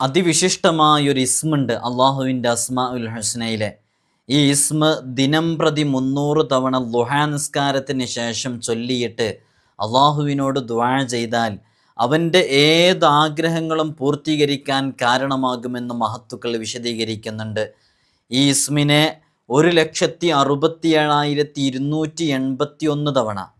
അതിവിശിഷ്ടമായൊരു ഇസ്മുണ്ട് അള്ളാഹുവിന്റെ അസ്മാ ഉൽ ഹസ്നയിലെ. ഈ ഇസ്മ ദിനം പ്രതി മുന്നൂറ് തവണ ലുഹാ നിസ്കാരത്തിന് ശേഷം ചൊല്ലിയിട്ട് അള്ളാഹുവിനോട് ദ്വാ ചെയ്താൽ അവന്റെ ഏത് ആഗ്രഹങ്ങളും പൂർത്തീകരിക്കാൻ കാരണമാകുമെന്ന് മഹത്തുക്കൾ വിശദീകരിക്കുന്നുണ്ട്. ഈ ഇസ്മിനെ ഒരു ലക്ഷത്തി അറുപത്തി ഏഴായിരത്തി ഇരുന്നൂറ്റി എൺപത്തി ഒന്ന് തവണ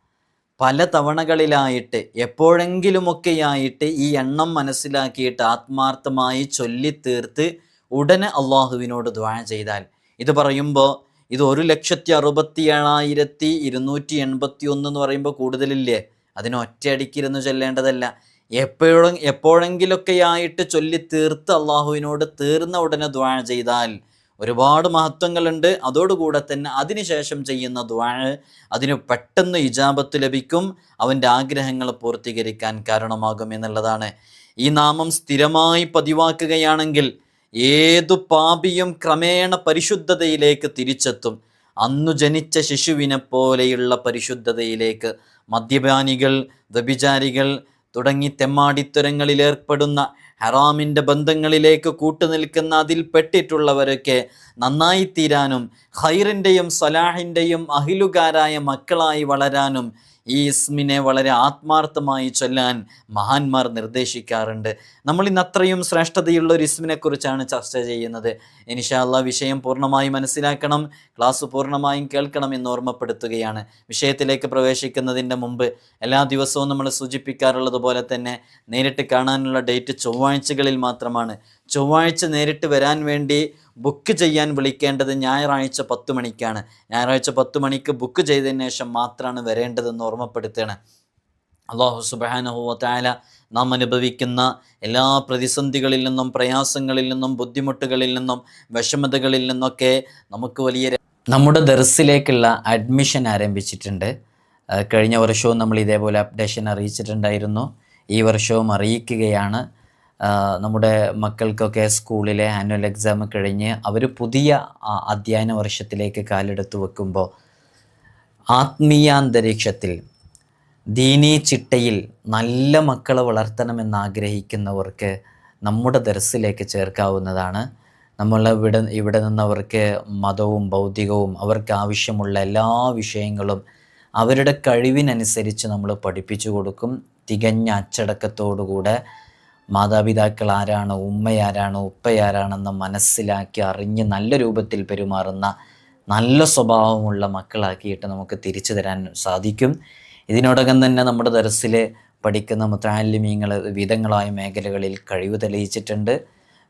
പല തവണകളിലായിട്ട് എപ്പോഴെങ്കിലുമൊക്കെയായിട്ട് ഈ എണ്ണം മനസ്സിലാക്കിയിട്ട് ആത്മാർത്ഥമായി ചൊല്ലിത്തീർത്ത് ഉടനെ അള്ളാഹുവിനോട് ദ്വാഴ ചെയ്താൽ. ഇത് പറയുമ്പോൾ ഇത് ഒരു ലക്ഷത്തി അറുപത്തി ഏഴായിരത്തി ഇരുന്നൂറ്റി എൺപത്തി ഒന്ന് എന്ന് പറയുമ്പോൾ കൂടുതലില്ലേ? അതിന് ഒറ്റയടിക്കിരുന്ന് ചൊല്ലേണ്ടതല്ല. എപ്പോഴും എപ്പോഴെങ്കിലൊക്കെയായിട്ട് ചൊല്ലി തീർത്ത് അള്ളാഹുവിനോട് തീർന്ന ഉടനെ ദ്വാഴ ചെയ്താൽ ഒരുപാട് മഹത്വങ്ങളുണ്ട്. അതോടുകൂടെ തന്നെ അതിനുശേഷം ചെയ്യുന്ന ദ്വാ അതിന് പെട്ടെന്ന് ഇജാബത്ത് ലഭിക്കും. അവന്റെ ആഗ്രഹങ്ങൾ പൂർത്തീകരിക്കാൻ കാരണമാകും എന്നുള്ളതാണ്. ഈ നാമം സ്ഥിരമായി പതിവാക്കുകയാണെങ്കിൽ ഏതു പാപിയും ക്രമേണ പരിശുദ്ധതയിലേക്ക് തിരിച്ചെത്തും. അന്നു ജനിച്ച ശിശുവിനെ പോലെയുള്ള പരിശുദ്ധതയിലേക്ക് മദ്യപാനികൾ വ്യഭിചാരികൾ തുടങ്ങി തെമ്മാടിത്തരങ്ങളിൽ ഏർപ്പെടുന്ന ഹറാമിന്റെ ബന്ധങ്ങളിലേക്ക് കൂട്ടുനിൽക്കുന്ന അതിൽ പെട്ടിട്ടുള്ളവരൊക്കെ നന്നായിത്തീരാനും ഹൈറിന്റെയും സലാഹിന്റെയും അഹിലുകാരായ മക്കളായി വളരാനും ഈ ഇസ്മിനെ വളരെ ആത്മാർത്ഥമായി ചൊല്ലാൻ മഹാന്മാർ നിർദ്ദേശിക്കാറുണ്ട്. നമ്മൾ ഇന്ന് അത്രയും ശ്രേഷ്ഠതയുള്ള ഒരു ഇസ്മിനെ കുറിച്ചാണ് ചർച്ച ചെയ്യുന്നത്. ഇനിഷാല്ല വിഷയം പൂർണമായി മനസ്സിലാക്കണം ക്ലാസ് പൂർണമായും കേൾക്കണം എന്ന് ഓർമ്മപ്പെടുത്തുകയാണ്. വിഷയത്തിലേക്ക് പ്രവേശിക്കുന്നതിന്റെ മുമ്പ് എല്ലാ ദിവസവും നമ്മൾ സൂചിപ്പിക്കാറുള്ളത് പോലെ തന്നെ നേരിട്ട് കാണാനുള്ള ഡേറ്റ് ചൊവ്വാഴ്ചകളിൽ മാത്രമാണ്. ചൊവ്വാഴ്ച നേരിട്ട് വരാൻ വേണ്ടി ബുക്ക് ചെയ്യാൻ വിളിക്കേണ്ടത് ഞായറാഴ്ച പത്ത് മണിക്കാണ്. ഞായറാഴ്ച പത്ത് മണിക്ക് ബുക്ക് ചെയ്തതിന് ശേഷം മാത്രമാണ് വരേണ്ടതെന്ന് ഓർമ്മപ്പെടുത്തുകയാണ്. അള്ളാഹു സുബാനഹുവത്തായ നാം അനുഭവിക്കുന്ന എല്ലാ പ്രതിസന്ധികളിൽ നിന്നും പ്രയാസങ്ങളിൽ നിന്നും ബുദ്ധിമുട്ടുകളിൽ നിന്നും വിഷമതകളിൽ നിന്നൊക്കെ നമുക്ക് വലിയ നമ്മുടെ ദർസിലേക്കുള്ള അഡ്മിഷൻ ആരംഭിച്ചിട്ടുണ്ട്. കഴിഞ്ഞ വർഷവും നമ്മൾ ഇതേപോലെ അപ്ഡേഷൻ അറിയിച്ചിട്ടുണ്ടായിരുന്നു. ഈ വർഷവും അറിയിക്കുകയാണ്. നമ്മുടെ മക്കൾക്കൊക്കെ സ്കൂളിലെ ആനുവൽ എക്സാം കഴിഞ്ഞ് അവർ പുതിയ അധ്യയന വർഷത്തിലേക്ക് കാലെടുത്ത് വെക്കുമ്പോൾ ആത്മീയാന്തരീക്ഷത്തിൽ ദീനീ ചിട്ടയിൽ നല്ല മക്കളെ വളർത്തണമെന്ന് ആഗ്രഹിക്കുന്നവർക്ക് നമ്മുടെ ദർസിലേക്ക് ചേർക്കാവുന്നതാണ്. നമ്മൾ ഇവിടെ ഇവിടെ നിന്നവർക്ക് മതവും ഭൗതികവും അവർക്ക് ആവശ്യമുള്ള എല്ലാ വിഷയങ്ങളും അവരുടെ കഴിവിനനുസരിച്ച് നമ്മൾ പഠിപ്പിച്ചു കൊടുക്കും. തികഞ്ഞ അച്ചടക്കത്തോടുകൂടെ മാതാപിതാക്കൾ ആരാണോ ഉമ്മയാരാണ് ഉപ്പയാരാണെന്ന് മനസ്സിലാക്കി അറിഞ്ഞ് നല്ല രൂപത്തിൽ പെരുമാറുന്ന നല്ല സ്വഭാവമുള്ള മക്കളാക്കിയിട്ട് നമുക്ക് തിരിച്ചു തരാൻ സാധിക്കും. ഇതിനോടകം തന്നെ നമ്മുടെ ദർസിൽ പഠിക്കുന്ന മുത്താലിമീങ്ങൾ വിവിധങ്ങളായ മേഖലകളിൽ കഴിവ് തെളിയിച്ചിട്ടുണ്ട്.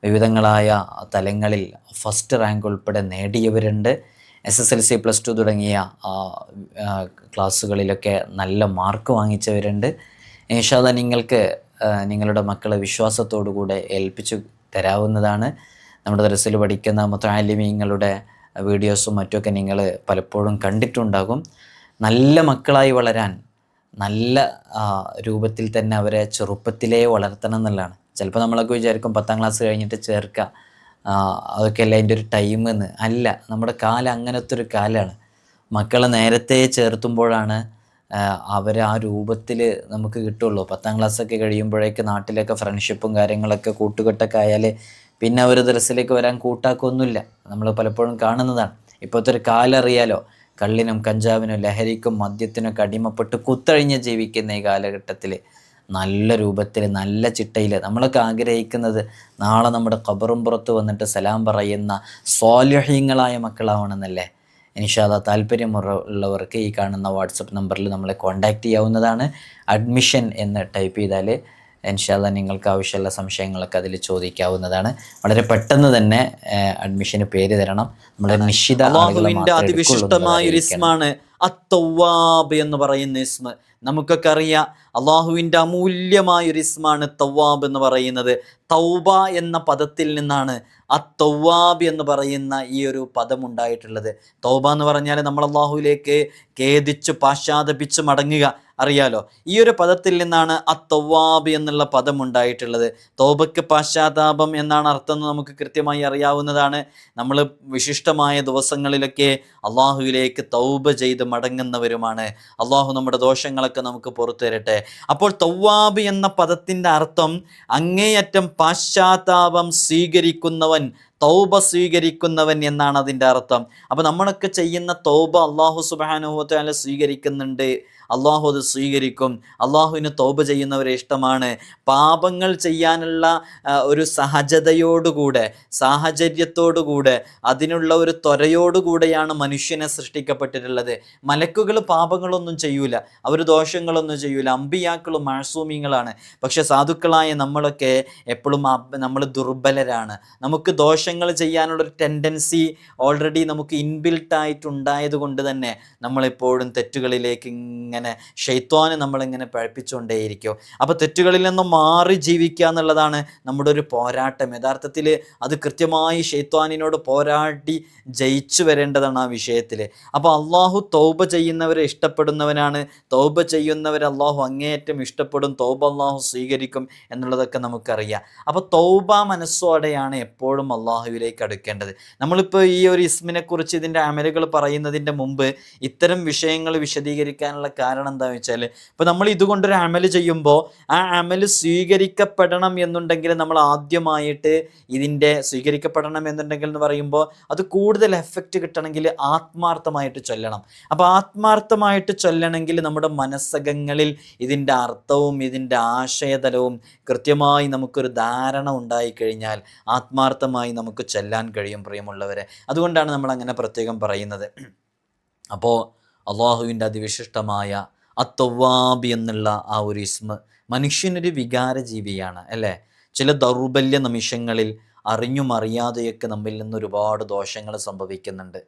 വിവിധങ്ങളായ തലങ്ങളിൽ ഫസ്റ്റ് റാങ്ക് ഉൾപ്പെടെ നേടിയവരുണ്ട്. S S L C plus two തുടങ്ങിയ ക്ലാസ്സുകളിലൊക്കെ നല്ല മാർക്ക് വാങ്ങിച്ചവരുണ്ട്. ഏഷാദ നിങ്ങൾക്ക് നിങ്ങളുടെ മക്കളെ വിശ്വാസത്തോടു കൂടെ ഏൽപ്പിച്ചു തരാവുന്നതാണ്. നമ്മുടെ ദർസിൽ പഠിക്കുന്ന മുത്താലിമീങ്ങളുടെ വീഡിയോസും മറ്റുമൊക്കെ നിങ്ങൾ പലപ്പോഴും കണ്ടിട്ടുണ്ടാകും. നല്ല മക്കളായി വളരാൻ നല്ല രൂപത്തിൽ തന്നെ അവരെ ചെറുപ്പത്തിലേ വളർത്തണം എന്നുള്ളതാണ്. ചിലപ്പോൾ നമ്മളൊക്കെ വിചാരിക്കും പത്താം ക്ലാസ് കഴിഞ്ഞിട്ട് ചേർക്കുക. അതൊക്കെ അല്ല അതിന്റെ ഒരു ടൈം എന്ന്. അല്ല നമ്മുടെ കാലം അങ്ങനത്തെ ഒരു കാലമാണ്. മക്കളെ നേരത്തെ ചേർത്തുമ്പോഴാണ് ആ, അവരെ ആ രൂപത്തിൽ നമുക്ക് കിട്ടുള്ളൂ. പത്താം ക്ലാസ്സൊക്കെ കഴിയുമ്പോഴേക്ക് നാട്ടിലൊക്കെ ഫ്രണ്ട്ഷിപ്പും കാര്യങ്ങളൊക്കെ കൂട്ടുകെട്ടൊക്കെ ആയാൽ പിന്നെ അവർ ദർസിലേക്ക് വരാൻ കൂട്ടാക്കൊന്നുമില്ല. നമ്മൾ പലപ്പോഴും കാണുന്നതാണ്. ഇപ്പോഴത്തെ ഒരു കാലറിയാലോ കള്ളിനും കഞ്ചാവിനും ലഹരിക്കും മദ്യത്തിനൊക്കെ അടിമപ്പെട്ട് കുത്തഴിഞ്ഞ് ജീവിക്കുന്ന ഈ കാലഘട്ടത്തിൽ നല്ല രൂപത്തിൽ നല്ല ചിട്ടയിൽ നമ്മളൊക്കെ ആഗ്രഹിക്കുന്നത് നാളെ നമ്മുടെ കബറും പുറത്ത് വന്നിട്ട് സലാം പറയുന്ന സ്വാലഹ്യങ്ങളായ മക്കളാവണമെന്നല്ലേ? ഇൻഷാല്ല താല്പര്യം ഉള്ളവർക്ക് ഈ കാണുന്ന വാട്സപ്പ് നമ്പറിൽ നമ്മളെ കോൺടാക്റ്റ് ചെയ്യാവുന്നതാണ്. അഡ്മിഷൻ എന്ന് ടൈപ്പ് ചെയ്താൽ ഇൻഷാല്ല നിങ്ങൾക്ക് ആവശ്യമുള്ള സംശയങ്ങളൊക്കെ അതിൽ ചോദിക്കാവുന്നതാണ്. വളരെ പെട്ടെന്ന് തന്നെ അഡ്മിഷന് പേര് തരണം. നമ്മുടെ നിശ്ചിത അതിവിശിഷ്ടമായ ഒരു ഇസ്മാണ് അത്തവാബ് എന്ന് പറയുന്ന ഇസ്മ. നമുക്കൊക്കെ അറിയാം അള്ളാഹുവിന്റെ അമൂല്യമായ ഒരു ഇസ്മാണ് തവാബ് എന്ന് പറയുന്നത്. തൗബ എന്ന പദത്തിൽ നിന്നാണ് അത്തവാബ് എന്ന് പറയുന്ന ഈ ഒരു പദം ഉണ്ടായിട്ടുള്ളത്. തൗബ എന്ന് പറഞ്ഞാൽ നമ്മൾ അള്ളാഹുവിലേക്ക് ഖേദിച്ച് പാശ്ചാത്തപിച്ച് മടങ്ങുക. അറിയാലോ. ഈ ഒരു പദത്തിൽ നിന്നാണ് അത്തവാബ് എന്നുള്ള പദം ഉണ്ടായിട്ടുള്ളത്. തോബക്ക് പാശ്ചാത്താപം എന്നാണ് അർത്ഥം നമുക്ക് കൃത്യമായി അറിയാവുന്നതാണ്. നമ്മൾ വിശിഷ്ടമായ ദിവസങ്ങളിലൊക്കെ അള്ളാഹുവിലേക്ക് തൗബ ചെയ്ത് മടങ്ങുന്നവരുമാണ്. അള്ളാഹു നമ്മുടെ ദോഷങ്ങളൊക്കെ നമുക്ക് പുറത്തു തരട്ടെ. അപ്പോൾ തൗവാബ് എന്ന പദത്തിന്റെ അർത്ഥം അങ്ങേയറ്റം പാശ്ചാത്താപം സ്വീകരിക്കുന്നവൻ തൗബ സ്വീകരിക്കുന്നവൻ എന്നാണ് അതിന്റെ അർത്ഥം. അപ്പോൾ നമ്മളൊക്കെ ചെയ്യുന്ന തൗബ അള്ളാഹു സുബാനുഭവത്താല സ്വീകരിക്കുന്നുണ്ട്. അള്ളാഹു അത് സ്വീകരിക്കും. അള്ളാഹുവിന് തോപ ചെയ്യുന്നവരെ ഇഷ്ടമാണ്. പാപങ്ങൾ ചെയ്യാനുള്ള ഒരു സഹജതയോടുകൂടെ സാഹചര്യത്തോടുകൂടെ അതിനുള്ള ഒരു ത്വരയോടുകൂടെയാണ് മനുഷ്യനെ സൃഷ്ടിക്കപ്പെട്ടിട്ടുള്ളത്. മലക്കുകൾ പാപങ്ങളൊന്നും ചെയ്യൂല. അവർ ദോഷങ്ങളൊന്നും ചെയ്യൂല. അമ്പിയാക്കളും മാസൂമിങ്ങളാണ് പക്ഷെ സാധുക്കളായ നമ്മളൊക്കെ എപ്പോഴും നമ്മൾ ദുർബലരാണ്. നമുക്ക് ദോഷങ്ങൾ ചെയ്യാനുള്ളൊരു ടെൻഡൻസി ഓൾറെഡി നമുക്ക് ഇൻബിൽട്ട് ആയിട്ടുണ്ടായത് കൊണ്ട് തന്നെ നമ്മളെപ്പോഴും തെറ്റുകളിലേക്ക് ഇങ്ങനെ ഷെയ്ത്വാന് നമ്മളിങ്ങനെ പഴപ്പിച്ചുകൊണ്ടേയിരിക്കും. അപ്പോൾ തെറ്റുകളിൽ നിന്നും മാറി ജീവിക്കുക എന്നുള്ളതാണ് നമ്മുടെ ഒരു പോരാട്ടം. യഥാർത്ഥത്തിൽ അത് കൃത്യമായി ഷെയ്ത്വാനിനോട് പോരാടി ജയിച്ചു വരേണ്ടതാണ് ആ വിഷയത്തിൽ അപ്പോൾ അള്ളാഹു തൗബ ചെയ്യുന്നവരെ ഇഷ്ടപ്പെടുന്നവനാണ്. തൗബ ചെയ്യുന്നവരെ അള്ളാഹു അങ്ങേയറ്റം ഇഷ്ടപ്പെടും. തൗബ അള്ളാഹു സ്വീകരിക്കും എന്നുള്ളതൊക്കെ നമുക്കറിയാം. അപ്പോൾ തൗബ മനസ്സോടെയാണ് എപ്പോഴും അള്ളാഹുവിലേക്ക് അടുക്കേണ്ടത്. നമ്മളിപ്പോൾ ഈ ഒരു ഇസ്മിനെക്കുറിച്ച് ഇതിന്റെ അമലുകൾ പറയുന്നതിന്റെ മുമ്പ് ഇത്തരം വിഷയങ്ങൾ വിശദീകരിക്കാനുള്ള കാരണം എന്താ വെച്ചാൽ ഇപ്പോൾ നമ്മൾ ഇതുകൊണ്ടൊരു അമൽ ചെയ്യുമ്പോൾ ആ അമൽ സ്വീകരിക്കപ്പെടണം എന്നുണ്ടെങ്കിൽ നമ്മൾ ആദ്യമായിട്ട് ഇതിന്റെ സ്വീകരിക്കപ്പെടണം എന്നുണ്ടെങ്കിൽ എന്ന് പറയുമ്പോൾ അത് കൂടുതൽ എഫക്റ്റ് കിട്ടണമെങ്കിൽ ആത്മാർത്ഥമായിട്ട് ചൊല്ലണം. അപ്പോൾ ആത്മാർത്ഥമായിട്ട് ചൊല്ലണമെങ്കിൽ നമ്മുടെ മനസ്സകങ്ങളിൽ ഇതിന്റെ അർത്ഥവും ഇതിന്റെ ആശയതലവും കൃത്യമായി നമുക്കൊരു ധാരണ ഉണ്ടായിക്കഴിഞ്ഞാൽ ആത്മാർത്ഥമായി നമുക്ക് ചെല്ലാൻ കഴിയും പ്രിയമുള്ളവരെ. അതുകൊണ്ടാണ് നമ്മൾ അങ്ങനെ പ്രത്യേകം പറയുന്നത്. അപ്പോൾ അള്ളാഹുവിന്റെ അതിവിശിഷ്ടമായ അത്തവാബി എന്നുള്ള ആ ഒരു ഇസ്മ മനുഷ്യനൊരു വികാര ജീവിയാണ് അല്ലേ? ചില ദൗർബല്യ നിമിഷങ്ങളിൽ അറിഞ്ഞും അറിയാതെയൊക്കെ നമ്മിൽ നിന്ന് ഒരുപാട് ദോഷങ്ങൾ സംഭവിക്കുന്നുണ്ട്.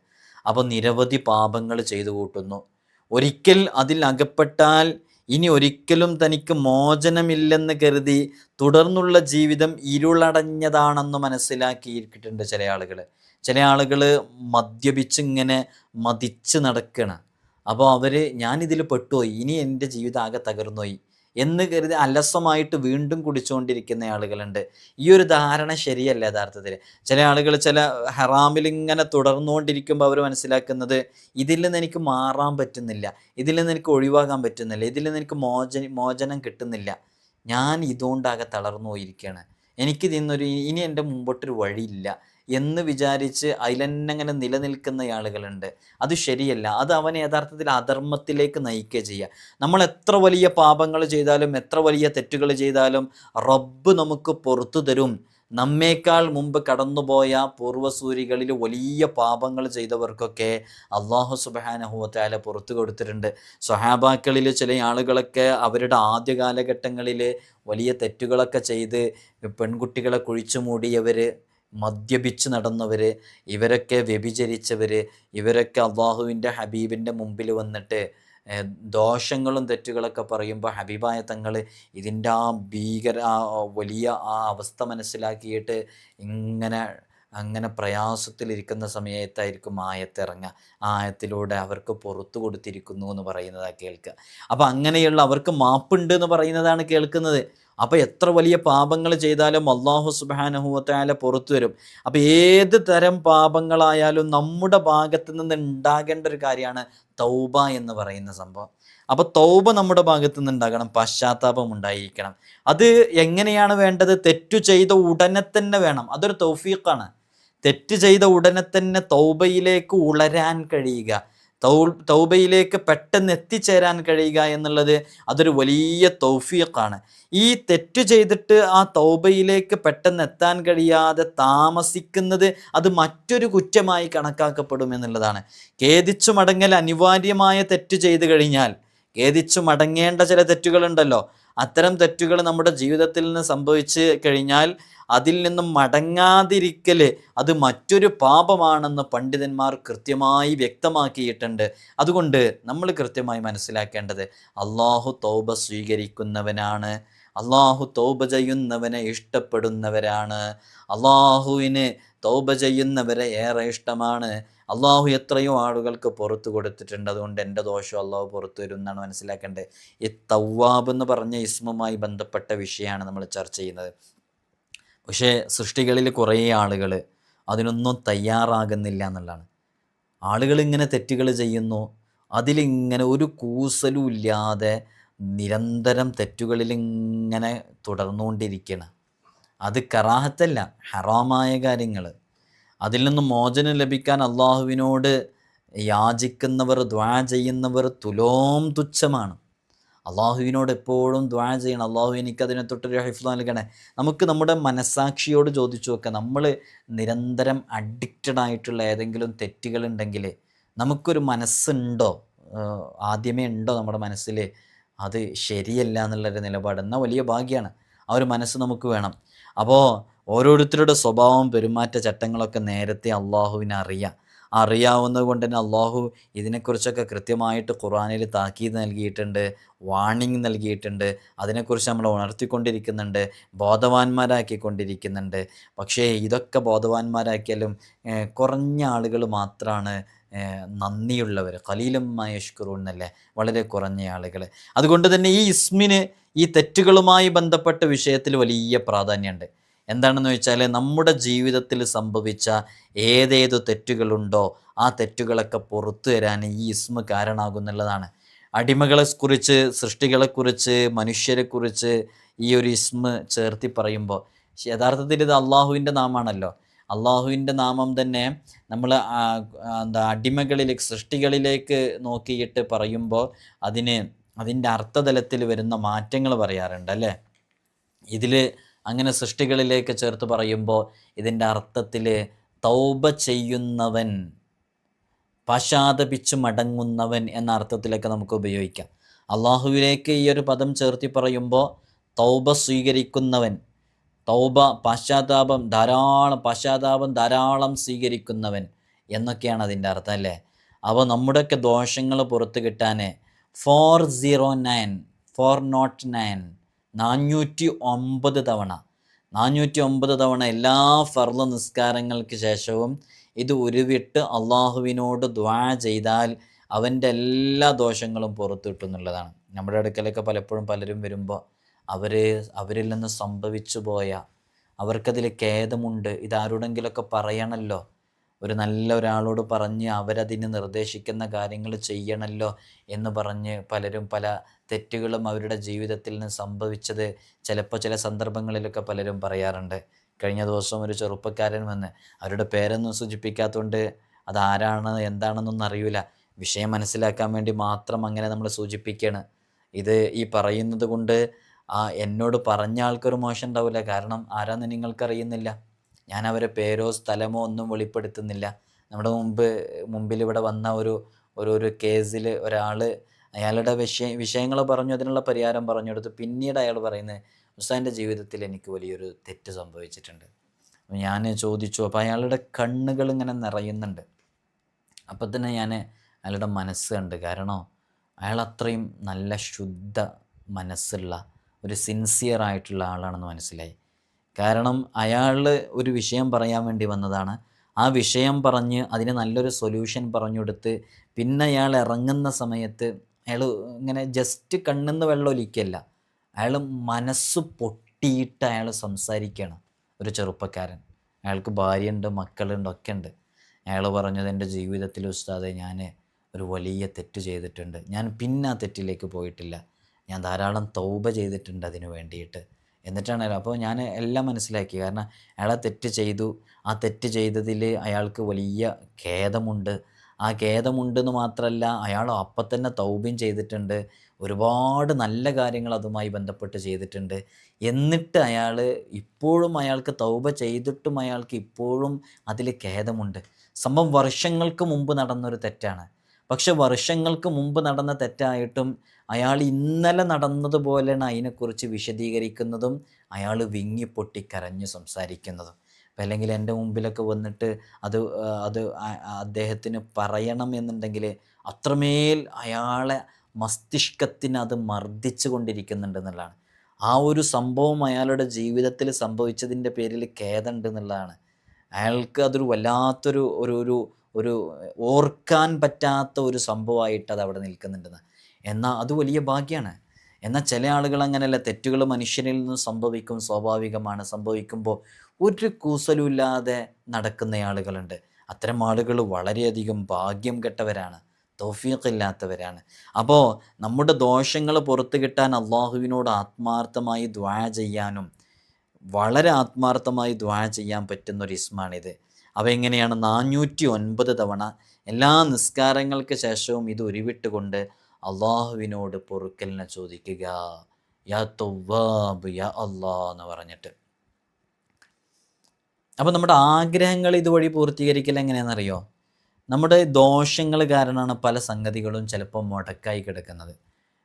അപ്പോൾ നിരവധി പാപങ്ങൾ ചെയ്തു കൂട്ടുന്നു. ഒരിക്കൽ അതിൽ അകപ്പെട്ടാൽ ഇനി ഒരിക്കലും തനിക്ക് മോചനമില്ലെന്ന് കരുതി തുടർന്നുള്ള ജീവിതം ഇരുളടഞ്ഞതാണെന്ന് മനസ്സിലാക്കിയിരിക്കിട്ടുണ്ട് ചില ആളുകൾ. ചില ആളുകൾ മദ്യപിച്ചിങ്ങനെ മതിച്ച് നടക്കണം അപ്പോൾ അവർ ഞാനിതിൽ പെട്ടുപോയി ഇനി എന്റെ ജീവിതം ആകെ തകർന്നുപോയി എന്ന് കരുതി അലസമായിട്ട് വീണ്ടും കുടിച്ചുകൊണ്ടിരിക്കുന്ന ആളുകളുണ്ട്. ഈ ഒരു ധാരണ ശരിയല്ല യഥാർത്ഥത്തിൽ ചില ആളുകൾ ചില ഹറാമിൽ ഇങ്ങനെ തുടർന്നുകൊണ്ടിരിക്കുമ്പോൾ അവർ മനസ്സിലാക്കുന്നത് ഇതിൽ നിന്ന് എനിക്ക് മാറാൻ പറ്റുന്നില്ല. ഇതിൽ നിന്ന് എനിക്ക് ഒഴിവാക്കാൻ പറ്റുന്നില്ല. ഇതിൽ നിന്ന് എനിക്ക് മോചന മോചനം കിട്ടുന്നില്ല. ഞാൻ ഇതുകൊണ്ടാകെ തളർന്നു പോയിരിക്കുകയാണ്. എനിക്ക് നിന്നൊരു ഇനി എന്റെ മുമ്പോട്ടൊരു വഴിയില്ല. എന്ന് വിചാരിച്ച് അതിലെന്നെങ്ങനെ നിലനിൽക്കുന്ന ആളുകളുണ്ട്. അത് ശരിയല്ല. അത് അവനെ യഥാർത്ഥത്തിൽ അധർമ്മത്തിലേക്ക് നയിക്കുക ചെയ്യുക നമ്മൾ എത്ര വലിയ പാപങ്ങൾ ചെയ്താലും എത്ര വലിയ തെറ്റുകൾ ചെയ്താലും റബ്ബ് നമുക്ക് പുറത്തു തരും. നമ്മേക്കാൾ മുമ്പ് കടന്നുപോയ പൂർവസൂരികളിൽ വലിയ പാപങ്ങൾ ചെയ്തവർക്കൊക്കെ അള്ളാഹു സുബാനഹുവത്താല പുറത്തു കൊടുത്തിട്ടുണ്ട്. സ്വഹാബാക്കളിൽ ചില ആളുകളൊക്കെ അവരുടെ ആദ്യ കാലഘട്ടങ്ങളിൽ വലിയ തെറ്റുകളൊക്കെ ചെയ്ത് പെൺകുട്ടികളെ കുഴിച്ചു മൂടിയവർ മദ്യപിച്ച് നടന്നവർ ഇവരൊക്കെ വ്യഭിചരിച്ചവർ ഇവരൊക്കെ അള്ളാഹുവിന്റെ ഹബീബിന്റെ മുമ്പിൽ വന്നിട്ട് ദോഷങ്ങളും തെറ്റുകളൊക്കെ പറയുമ്പോൾ ഹബീബായ തങ്ങൾ ഇതിന്റെ ആ ഭീകര ആ വലിയ ആ അവസ്ഥ മനസ്സിലാക്കിയിട്ട് ഇങ്ങനെ അങ്ങനെ പ്രയാസത്തിലിരിക്കുന്ന സമയത്തായിരിക്കും ആയത്തിറങ്ങുക. ആയത്തിലൂടെ അവർക്ക് പുറത്തു കൊടുത്തിരിക്കുന്നു എന്ന് പറയുന്നതാണ് കേൾക്കുക. അപ്പോൾ അങ്ങനെയുള്ള അവർക്ക് മാപ്പുണ്ട് എന്ന് പറയുന്നതാണ് കേൾക്കുന്നത്. അപ്പോൾ എത്ര വലിയ പാപങ്ങൾ ചെയ്താലും അള്ളാഹു സുബാനഹുവത്തായാലും പുറത്തു വരും അപ്പോൾ ഏത് തരം പാപങ്ങളായാലും നമ്മുടെ ഭാഗത്ത് നിന്ന് ഉണ്ടാകേണ്ട ഒരു കാര്യമാണ് തൗബ എന്ന് പറയുന്ന സംഭവം. അപ്പോൾ തൗബ നമ്മുടെ ഭാഗത്ത് നിന്ന് ഉണ്ടാകണം പശ്ചാത്താപം ഉണ്ടായിരിക്കണം. അത് എങ്ങനെയാണ് വേണ്ടത്? തെറ്റു ചെയ്ത ഉടനെ തന്നെ വേണം. അതൊരു തൗഫീഖാണ്. തെറ്റ് ചെയ്ത ഉടനെ തന്നെ തൗബയിലേക്ക് ഉളരാൻ കഴിയുക. തൗ തൗബയിലേക്ക് പെട്ടെന്ന് എത്തിച്ചേരാൻ കഴിയുക എന്നുള്ളത് അതൊരു വലിയ തൗഫീഖാണ്. ഈ തെറ്റ് ചെയ്തിട്ട് ആ തൗബയിലേക്ക് പെട്ടെന്ന് എത്താൻ കഴിയാതെ താമസിക്കുന്നത് അത് മറ്റൊരു കുറ്റമായി കണക്കാക്കപ്പെടും എന്നുള്ളതാണ്. ഖേദിച്ചു മടങ്ങൽ അനിവാര്യമായ തെറ്റ് ചെയ്തു കഴിഞ്ഞാൽ ഖേദിച്ചു മടങ്ങേണ്ട ചില തെറ്റുകളുണ്ടല്ലോ. അത്തരം തെറ്റുകൾ നമ്മുടെ ജീവിതത്തിൽ നിന്ന് സംഭവിച്ച് കഴിഞ്ഞാൽ അതിൽ നിന്നും മടങ്ങാതിരിക്കൽ അത് മറ്റൊരു പാപമാണെന്ന് പണ്ഡിതന്മാർ കൃത്യമായി വ്യക്തമാക്കിയിട്ടുണ്ട്. അതുകൊണ്ട് നമ്മൾ കൃത്യമായി മനസ്സിലാക്കേണ്ടത് അള്ളാഹു തൗബ സ്വീകരിക്കുന്നവനാണ്. അള്ളാഹു തൗബ ചെയ്യുന്നവനെ ഇഷ്ടപ്പെടുന്നവരാണ്. അള്ളാഹുവിന് തൗബ ചെയ്യുന്നവരെ ഏറെ ഇഷ്ടമാണ്. അള്ളാഹു എത്രയോ ആളുകൾക്ക് പുറത്തു കൊടുത്തിട്ടുണ്ട്. അതുകൊണ്ട് എന്റെ ദോഷം അള്ളാഹു പുറത്തു വരും എന്നാണ് മനസ്സിലാക്കേണ്ടത്. ഈ തവ്വാബ് എന്ന് പറഞ്ഞ ഇസ്മുമായി ബന്ധപ്പെട്ട വിഷയമാണ് നമ്മൾ ചർച്ച ചെയ്യുന്നത്. പക്ഷേ സൃഷ്ടികളിൽ കുറേ ആളുകൾ അതിനൊന്നും തയ്യാറാകുന്നില്ല എന്നുള്ളതാണ്. ആളുകൾ ഇങ്ങനെ തെറ്റുകൾ ചെയ്യുന്നു. അതിലിങ്ങനെ ഒരു കൂസലും ഇല്ലാതെ നിരന്തരം തെറ്റുകളിലിങ്ങനെ തുടർന്നുകൊണ്ടിരിക്കണം അത് കറാഹത്തല്ല ഹറാമായ കാര്യങ്ങൾ. അതിൽ നിന്ന് മോചനം ലഭിക്കാൻ അള്ളാഹുവിനോട് യാചിക്കുന്നവർ ദ്വാ ചെയ്യുന്നവർ തുലോം തുച്ഛമാണ്. അള്ളാഹുവിനോട് എപ്പോഴും ദ്വാ ചെയ്യണം. അള്ളാഹു എനിക്ക് അതിനെ തൊട്ടൊരു ഹൈഫ് നൽകണേ. നമുക്ക് നമ്മുടെ മനസ്സാക്ഷിയോട് ചോദിച്ചു നോക്കാം. നമ്മൾ നിരന്തരം അഡിക്റ്റഡ് ആയിട്ടുള്ള ഏതെങ്കിലും തെറ്റുകളുണ്ടെങ്കിൽ നമുക്കൊരു മനസ്സുണ്ടോ? ആദ്യമേ ഉണ്ടോ നമ്മുടെ മനസ്സിൽ? അത് ശരിയല്ല എന്നുള്ളൊരു നിലപാട്. എന്നാൽ വലിയ ഭാഗ്യമാണ്. ആ ഒരു മനസ്സ് നമുക്ക് വേണം. അപ്പോൾ ഓരോരുത്തരുടെ സ്വഭാവം പെരുമാറ്റ ചട്ടങ്ങളൊക്കെ നേരത്തെ അള്ളാഹുവിനെ അറിയാം അറിയാവുന്നത് കൊണ്ട് തന്നെ അള്ളാഹു ഇതിനെക്കുറിച്ചൊക്കെ കൃത്യമായിട്ട് ഖുറാനിൽ താക്കീത് നൽകിയിട്ടുണ്ട് വാണിംഗ് നൽകിയിട്ടുണ്ട് അതിനെക്കുറിച്ച് നമ്മൾ ഉണർത്തിക്കൊണ്ടിരിക്കുന്നുണ്ട് ബോധവാന്മാരാക്കിക്കൊണ്ടിരിക്കുന്നുണ്ട്. പക്ഷേ ഇതൊക്കെ ബോധവാന്മാരാക്കിയാലും കുറഞ്ഞ ആളുകൾ മാത്രമാണ് നന്ദിയുള്ളവർ കലീലും മയഷ്കുറു എന്നല്ലേ വളരെ കുറഞ്ഞ ആളുകൾ അതുകൊണ്ട് തന്നെ ഈ ഇസ്മിന് ഈ തെറ്റുകളുമായി ബന്ധപ്പെട്ട വിഷയത്തിൽ വലിയ പ്രാധാന്യമുണ്ട്. എന്താണെന്ന് വെച്ചാൽ നമ്മുടെ ജീവിതത്തിൽ സംഭവിച്ച ഏതേതു തെറ്റുകളുണ്ടോ ആ തെറ്റുകളൊക്കെ പുറത്തു തരാൻ ഈ ഇസ്മ കാരണമാകുന്നുള്ളതാണ് അടിമകളെ കുറിച്ച് സൃഷ്ടികളെക്കുറിച്ച് മനുഷ്യരെക്കുറിച്ച് ഈ ഒരു ഇസ്മ ചേർത്തി പറയുമ്പോൾ യഥാർത്ഥത്തിൽ ഇത് അള്ളാഹുവിന്റെ നാമാണല്ലോ. അള്ളാഹുവിന്റെ നാമം തന്നെ നമ്മൾ എന്താ അടിമകളിലേക്ക് സൃഷ്ടികളിലേക്ക് നോക്കിയിട്ട് പറയുമ്പോൾ അതിന് അതിന്റെ അർത്ഥതലത്തിൽ വരുന്ന മാറ്റങ്ങൾ പറയാറുണ്ട് അല്ലേ? ഇതിൽ അങ്ങനെ സൃഷ്ടികളിലേക്ക് ചേർത്ത് പറയുമ്പോൾ ഇതിന്റെ അർത്ഥത്തിൽ തൗബ ചെയ്യുന്നവൻ പശ്ചാത്തപിച്ചു മടങ്ങുന്നവൻ എന്ന അർത്ഥത്തിലൊക്കെ നമുക്ക് ഉപയോഗിക്കാം. അള്ളാഹുവിലേക്ക് ഈ ഒരു പദം ചേർത്തി പറയുമ്പോൾ തൗബ സ്വീകരിക്കുന്നവൻ തൗബ പശ്ചാത്താപം ധാരാളം പശ്ചാത്താപം ധാരാളം സ്വീകരിക്കുന്നവൻ എന്നൊക്കെയാണ് അതിന്റെ അർത്ഥം അല്ലേ? അപ്പോൾ നമ്മുടെയൊക്കെ ദോഷങ്ങൾ പുറത്ത് കിട്ടാൻ four zero nine four not nine നാനൂറ്റി ഒമ്പത് തവണ നാനൂറ്റി ഒമ്പത് തവണ എല്ലാ ഫർൾ നിസ്കാരങ്ങൾക്ക് ശേഷവും ഇത് ഉരുവിട്ട് അള്ളാഹുവിനോട് ദ്വാ ചെയ്താൽ അവന്റെ എല്ലാ ദോഷങ്ങളും പുറത്തു കിട്ടും എന്നുള്ളതാണ്. നമ്മുടെ അടുക്കലൊക്കെ പലപ്പോഴും പലരും വരുമ്പോൾ അവർ അവരിൽ നിന്ന് സംഭവിച്ചു പോയ അവർക്കതിൽ ഖേദമുണ്ട്. ഇതാരോടെങ്കിലൊക്കെ പറയണല്ലോ. ഒരു നല്ല ഒരാളോട് പറഞ്ഞ് അവരതിന് നിർദ്ദേശിക്കുന്ന കാര്യങ്ങൾ ചെയ്യണമല്ലോ എന്ന് പറഞ്ഞ് പലരും പല തെറ്റുകളും അവരുടെ ജീവിതത്തിൽ നിന്ന് സംഭവിച്ചത് ചിലപ്പോൾ ചില സന്ദർഭങ്ങളിലൊക്കെ പലരും പറയാറുണ്ട്. കഴിഞ്ഞ ദിവസം ഒരു ചെറുപ്പക്കാരൻ വന്ന് അവരുടെ പേരൊന്നും സൂചിപ്പിക്കാത്തതുകൊണ്ട് അതാരാണ് എന്താണെന്നൊന്നും അറിയില്ല വിഷയം മനസ്സിലാക്കാൻ വേണ്ടി മാത്രം അങ്ങനെ നമ്മൾ സൂചിപ്പിക്കുകയാണ് ഇത് ഈ പറയുന്നത് കൊണ്ട് ആ എന്നോട് പറഞ്ഞ ആൾക്കൊരു മോശം ഉണ്ടാവില്ല കാരണം ആരാന്ന് നിങ്ങൾക്കറിയുന്നില്ല. ഞാൻ അവരെ പേരോ സ്ഥലമോ ഒന്നും വെളിപ്പെടുത്തുന്നില്ല. നമ്മുടെ മുമ്പ് മുമ്പിൽ ഇവിടെ വന്ന ഒരു ഒരു ഒരു കേസിൽ ഒരാൾ അയാളുടെ വിഷയ വിഷയങ്ങൾ പറഞ്ഞു അതിനുള്ള പരിഹാരം പറഞ്ഞു കൊടുത്തു പിന്നീട് അയാൾ പറയുന്നത് ഉസ്താന്റെ ജീവിതത്തിൽ എനിക്ക് വലിയൊരു തെറ്റ് സംഭവിച്ചിട്ടുണ്ട്. ഞാൻ ചോദിച്ചു അപ്പോൾ അയാളുടെ കണ്ണുകൾ ഇങ്ങനെ നിറയുന്നുണ്ട്. അപ്പം തന്നെ ഞാൻ അയാളുടെ മനസ്സ് കണ്ട് കാരണം അയാൾ അത്രയും നല്ല ശുദ്ധ മനസ്സുള്ള ഒരു സിൻസിയർ ആയിട്ടുള്ള ആളാണെന്ന് മനസ്സിലായി. കാരണം അയാൾ ഒരു വിഷയം പറയാൻ വേണ്ടി വന്നതാണ്. ആ വിഷയം പറഞ്ഞ് അതിന് നല്ലൊരു സൊല്യൂഷൻ പറഞ്ഞു കൊടുത്ത് പിന്നെ അയാൾ ഇറങ്ങുന്ന സമയത്ത് അയാൾ ഇങ്ങനെ ജസ്റ്റ് കണ്ണെന്ന് വെള്ളം ഒലിക്കല്ല. അയാൾ മനസ്സ് പൊട്ടിയിട്ട് അയാൾ സംസാരിക്കുകയാണ് ഒരു ചെറുപ്പക്കാരൻ. അയാൾക്ക് ഭാര്യയുണ്ട് മക്കളുണ്ട് ഒക്കെ ഉണ്ട് അയാൾ പറഞ്ഞത് എന്റെ ജീവിതത്തിൽ ഉസ്താദെ ഞാൻ ഒരു വലിയ തെറ്റ് ചെയ്തിട്ടുണ്ട്. ഞാൻ പിന്നെ ആ തെറ്റിലേക്ക് പോയിട്ടില്ല. ഞാൻ ധാരാളം തൗബ ചെയ്തിട്ടുണ്ട് അതിനു വേണ്ടിയിട്ട്. എന്നിട്ടാണ് അപ്പോൾ ഞാൻ എല്ലാം മനസ്സിലാക്കി. കാരണം അയാളെ തെറ്റ് ചെയ്തു. ആ തെറ്റ് ചെയ്തതിൽ അയാൾക്ക് വലിയ ഖേദമുണ്ട്. ആ ഖേദമുണ്ടെന്ന് മാത്രമല്ല അയാൾ അപ്പം തന്നെ തൗബ്യം ചെയ്തിട്ടുണ്ട്. ഒരുപാട് നല്ല കാര്യങ്ങൾ അതുമായി ബന്ധപ്പെട്ട് ചെയ്തിട്ടുണ്ട്. എന്നിട്ട് അയാൾ ഇപ്പോഴും അയാൾക്ക് തൗബ ചെയ്തിട്ടും അയാൾക്ക് ഇപ്പോഴും അതിൽ ഖേദമുണ്ട്. സംഭവം വർഷങ്ങൾക്ക് മുമ്പ് നടന്നൊരു തെറ്റാണ്. പക്ഷെ വർഷങ്ങൾക്ക് മുമ്പ് നടന്ന തെറ്റായിട്ടും അയാൾ ഇന്നലെ നടന്നതുപോലെയാണ് അതിനെക്കുറിച്ച് വിശദീകരിക്കുന്നതും അയാൾ വിങ്ങിപ്പൊട്ടി കരഞ്ഞ് സംസാരിക്കുന്നതും. അപ്പം അല്ലെങ്കിൽ എന്റെ മുമ്പിലൊക്കെ വന്നിട്ട് അത് അത് അദ്ദേഹത്തിന് പറയണം എന്നുണ്ടെങ്കിൽ അത്രമേൽ അയാളെ മസ്തിഷ്കത്തിന് അത് മർദ്ദിച്ചു കൊണ്ടിരിക്കുന്നുണ്ട് എന്നുള്ളതാണ്. ആ ഒരു സംഭവം അയാളുടെ ജീവിതത്തിൽ സംഭവിച്ചതിന്റെ പേരിൽ ഖേദമുണ്ട് എന്നുള്ളതാണ്. അയാൾക്ക് അതൊരു വല്ലാത്തൊരു ഒരു ഒരു ഓർക്കാൻ പറ്റാത്ത ഒരു സംഭവമായിട്ട് അത് അവിടെ നിൽക്കുന്നുണ്ടെന്ന്. എന്നാൽ അത് വലിയ ഭാഗ്യമാണ് എന്നാൽ ചില ആളുകൾ അങ്ങനെയല്ല തെറ്റുകൾ മനുഷ്യനിൽ നിന്ന് സംഭവിക്കും സ്വാഭാവികമാണ്. സംഭവിക്കുമ്പോൾ ഒരു കൂസലുമില്ലാതെ നടക്കുന്ന ആളുകളുണ്ട്. അത്തരം ആളുകൾ വളരെയധികം ഭാഗ്യം കെട്ടവരാണ് തൗഫീഖില്ലാത്തവരാണ് അപ്പോൾ നമ്മുടെ ദോഷങ്ങൾ പുറത്തു കിട്ടാൻ അള്ളാഹുവിനോട് ആത്മാർത്ഥമായി ദ്വാ ചെയ്യാനും വളരെ ആത്മാർത്ഥമായി ദ്വാ ചെയ്യാൻ പറ്റുന്ന ഒരു ഇസ്മാണിത്. അവ എങ്ങനെയാണ്? നാനൂറ്റി ഒൻപത് തവണ എല്ലാ നിസ്കാരങ്ങൾക്ക് ശേഷവും ഇത് ഉരുവിട്ടുകൊണ്ട് അള്ളാഹുവിനോട് പൊറുക്കലിനെ ചോദിക്കുക. യാ യാ എന്ന് പറഞ്ഞിട്ട്. അപ്പോൾ നമ്മുടെ ആഗ്രഹങ്ങൾ ഇതുവഴി പൂർത്തീകരിക്കൽ എങ്ങനെയാണെന്നറിയോ നമ്മുടെ ദോഷങ്ങൾ കാരണമാണ് പല സംഗതികളും ചിലപ്പോൾ മുടക്കായി കിടക്കുന്നത്.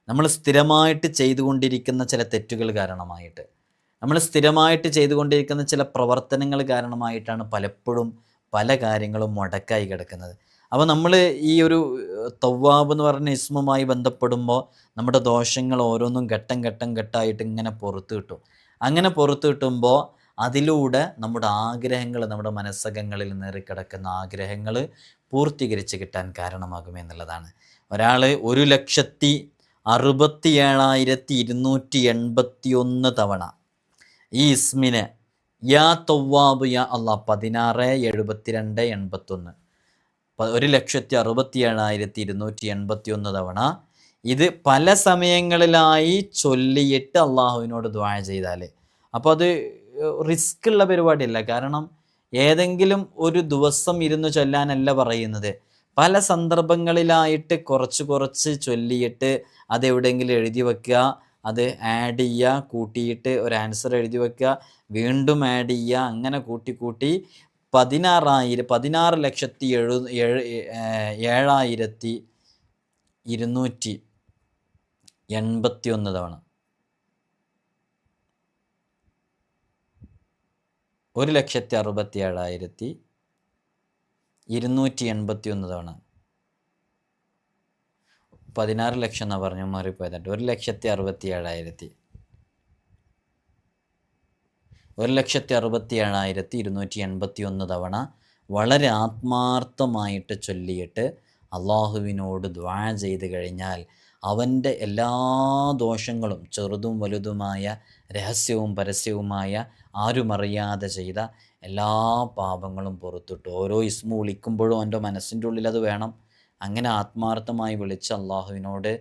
നമ്മൾ സ്ഥിരമായിട്ട് ചെയ്തുകൊണ്ടിരിക്കുന്ന ചില തെറ്റുകൾ കാരണമായിട്ട്. നമ്മൾ സ്ഥിരമായിട്ട് ചെയ്തുകൊണ്ടിരിക്കുന്ന ചില പ്രവർത്തനങ്ങൾ കാരണമായിട്ടാണ് പലപ്പോഴും പല കാര്യങ്ങളും മുടക്കായി കിടക്കുന്നത്. അപ്പോൾ നമ്മൾ ഈ ഒരു തവ്വാബ് എന്ന് പറഞ്ഞ ഇസ്മുമായി ബന്ധപ്പെടുമ്പോൾ നമ്മുടെ ദോഷങ്ങൾ ഓരോന്നും ഘട്ടം ഘട്ടം ഘട്ടമായിട്ട് ഇങ്ങനെ പുറത്ത് കിട്ടും. അങ്ങനെ പുറത്ത് കിട്ടുമ്പോൾ അതിലൂടെ നമ്മുടെ ആഗ്രഹങ്ങൾ നമ്മുടെ മനസ്സകങ്ങളിൽ നേറിക്കിടക്കുന്ന ആഗ്രഹങ്ങൾ പൂർത്തീകരിച്ച് കിട്ടാൻ കാരണമാകും എന്നുള്ളതാണ്. ഒരാൾ ഒരു ലക്ഷത്തി അറുപത്തി ഏഴായിരത്തി ഇരുന്നൂറ്റി എൺപത്തി ഒന്ന് തവണ ഈ ഇസ്മിനെ യാ തൊവ്വാബ് യാ അള്ളാഹ് പതിനാറ് എഴുപത്തിരണ്ട് എൺപത്തൊന്ന് ഒരു ലക്ഷത്തി അറുപത്തി ഏഴായിരത്തി ഇരുന്നൂറ്റി എൺപത്തി ഒന്ന് തവണ. ഇത് പല സമയങ്ങളിലായി ചൊല്ലിയിട്ട് അള്ളാഹുവിനോട് ദ്വാഴ ചെയ്താൽ അപ്പോൾ അത് റിസ്ക് ഉള്ള പരിപാടിയല്ല. കാരണം ഏതെങ്കിലും ഒരു ദിവസം ഇരുന്ന് ചൊല്ലാനല്ല പറയുന്നത്. പല സന്ദർഭങ്ങളിലായിട്ട് കുറച്ച് കുറച്ച് ചൊല്ലിയിട്ട് അത് എവിടെയെങ്കിലും എഴുതി വെക്കുക. അത് ആഡ് ചെയ്യുക കൂട്ടിയിട്ട് ഒരു ആൻസർ എഴുതി വെക്കുക. വീണ്ടും ആഡ് ചെയ്യുക അങ്ങനെ കൂട്ടി കൂട്ടി പതിനാറായിരം പതിനാറ് ലക്ഷത്തി എഴു ഏഴായിരത്തി ഇരുന്നൂറ്റി എൺപത്തി ഒന്ന് തവണ. ഒരു ലക്ഷത്തി അറുപത്തി ഏഴായിരത്തി ഇരുന്നൂറ്റി എൺപത്തി ഒന്ന് തവണ. പതിനാറ് ലക്ഷം എന്നാ പറഞ്ഞു മാറിപ്പോയതായിട്ട് ഒരു ലക്ഷത്തി അറുപത്തി ഏഴായിരത്തി ഒരു ലക്ഷത്തി അറുപത്തി ഏഴായിരത്തി ഇരുന്നൂറ്റി എൺപത്തി ഒന്ന് തവണ വളരെ ആത്മാർത്ഥമായിട്ട് ചൊല്ലിയിട്ട് അള്ളാഹുവിനോട് ദ്വാ ചെയ്ത് കഴിഞ്ഞാൽ അവന്റെ എല്ലാ ദോഷങ്ങളും ചെറുതും വലുതുമായ രഹസ്യവും പരസ്യവുമായ ആരുമറിയാതെ ചെയ്ത എല്ലാ പാപങ്ങളും പുറത്തിട്ട്. ഓരോ ഇസ്മു വിളിക്കുമ്പോഴും എന്റെ മനസ്സിന്റെ ഉള്ളിൽ അത് വേണം. അങ്ങനെ ആത്മാർത്ഥമായി വിളിച്ച് അള്ളാഹുവിനോട്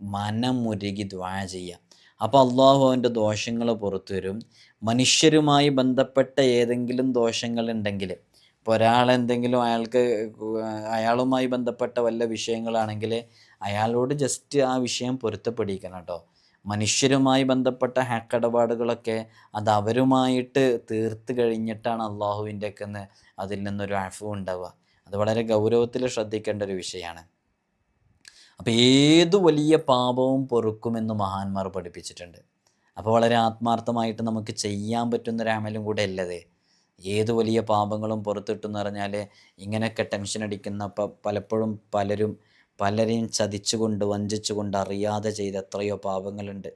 മനമുരുകി ദ്വാ ചെയ്യുക. അപ്പോൾ അള്ളാഹു അവന്റെ ദോഷങ്ങൾ പുറത്തു വരും. മനുഷ്യരുമായി ബന്ധപ്പെട്ട ഏതെങ്കിലും ദോഷങ്ങൾ ഉണ്ടെങ്കിൽ ഇപ്പോൾ ഒരാളെന്തെങ്കിലും അയാൾക്ക് അയാളുമായി ബന്ധപ്പെട്ട വല്ല വിഷയങ്ങളാണെങ്കിൽ അയാളോട് ജസ്റ്റ് ആ വിഷയം പൊരുത്തപ്പെടിക്കണം കേട്ടോ. മനുഷ്യരുമായി ബന്ധപ്പെട്ട ഹാക്കടപാടുകളൊക്കെ അത് അവരുമായിട്ട് തീർത്ത് കഴിഞ്ഞിട്ടാണ് അള്ളാഹുവിന്റെ ഒക്കെ അതിൽ നിന്നൊരു അഫു ഉണ്ടാവുക അത് വളരെ ഗൗരവത്തിൽ ശ്രദ്ധിക്കേണ്ട ഒരു വിഷയമാണ്. അപ്പോൾ ഏത് വലിയ പാപവും പൊറുക്കുമെന്ന് മഹാന്മാർ പഠിപ്പിച്ചിട്ടുണ്ട്. അപ്പോൾ വളരെ ആത്മാർത്ഥമായിട്ട് നമുക്ക് ചെയ്യാൻ പറ്റുന്ന ഒരാമലും അമലും കൂടെ അല്ലതേ. ഏത് വലിയ പാപങ്ങളും പുറത്തിട്ടെന്ന് പറഞ്ഞാൽ ഇങ്ങനെയൊക്കെ ടെൻഷൻ അടിക്കുന്ന പലപ്പോഴും പലരും പലരെയും ചതിച്ചുകൊണ്ട് വഞ്ചിച്ചുകൊണ്ട് അറിയാതെ ചെയ്ത എത്രയോ പാപങ്ങളുണ്ട്.